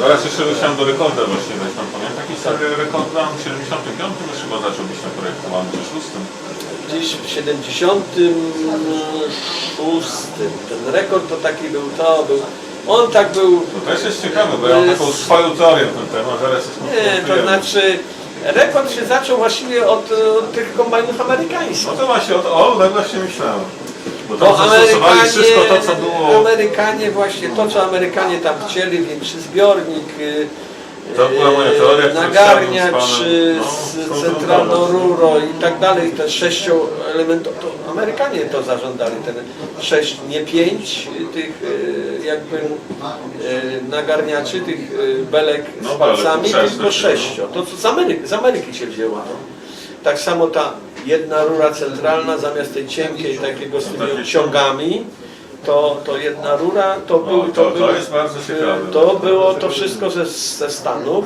Zaraz jeszcze chciałem do rekorda właśnie dać tam pamiętam. Taki stary rekord tam w 75 już chyba zaczął być naprojektowany, czy 6. Gdzieś w 76 ten rekord to taki był, to był, on tak był, To też jest ciekawe, bo ja mam taką swoją teorię na ten temat, zaraz jest nie, to znaczy rekord się zaczął właściwie od, od tych kombajnów amerykańskich. No to właśnie, o, o tak właśnie myślałem. Bo tam zastosowali Amerykanie, wszystko to, co było... Amerykanie właśnie, to co Amerykanie tam chcieli, większy zbiornik, y, To była moja teoria, nagarniacz y, panem, no, skonfrontować. rurą i tak dalej, te sześcioelementowe, to Amerykanie to zażądali, ten sześć, nie pięć tych y, jakby nagarniaczy, tych belek No, z palcami, belek, sześć, tylko no. sześcio. To co z Ameryki, z Ameryki się wzięło. No. Tak samo ta jedna rura centralna zamiast tej cienkiej takiego z tymi odciągami, to, to jedna rura, to, był, to- to był. To było to wszystko ze, ze Stanów.